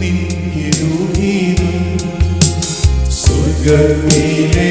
നിൻകിരുഹിതം സ്വർഗത്തിലെ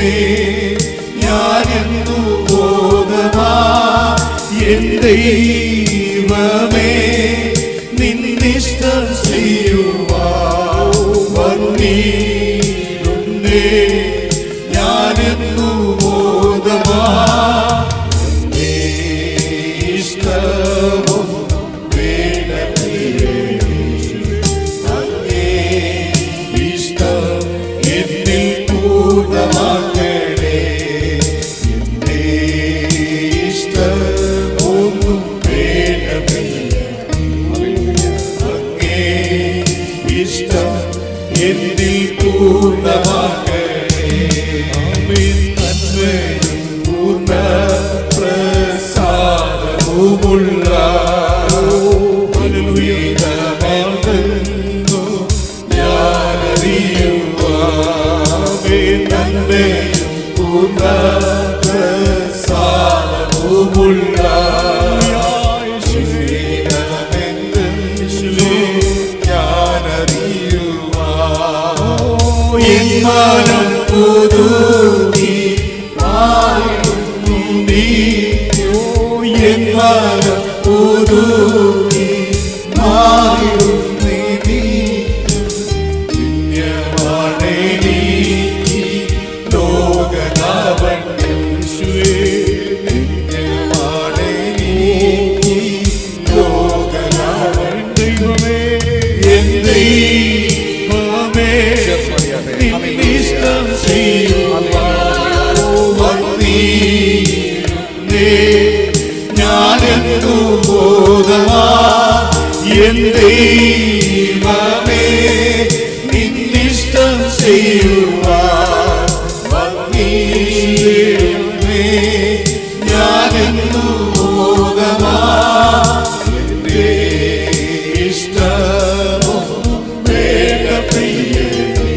ദൈവമേ ഞാനെന്നു ബോധമാ എൻ ദൈവമേ നിന്നിഷ്ടം ചെയ്യുവാൻ നീരുന്നേ ഞാനെന്നു ബോധമാ എന്റെ என்னில் பூர்ணமாக. பூர்ண பிரசாதமுள்ளா பூர்ண பிரசாதமுள்ளா അനുഗ്രഹമാകുന്നു നീ നന്മയും പൂർണ പ്രസാദവുമുള്ള ഞാനറിയുവാൻ ഞാനെന്നു ബോധമാ ദൈവമേ നിന്നിഷ്ടം വന്നീടുമേ ഞാനെന്നു ബോധമാ എന്റെ ഇഷ്ടമോ വേണ്ട പ്രിയനേ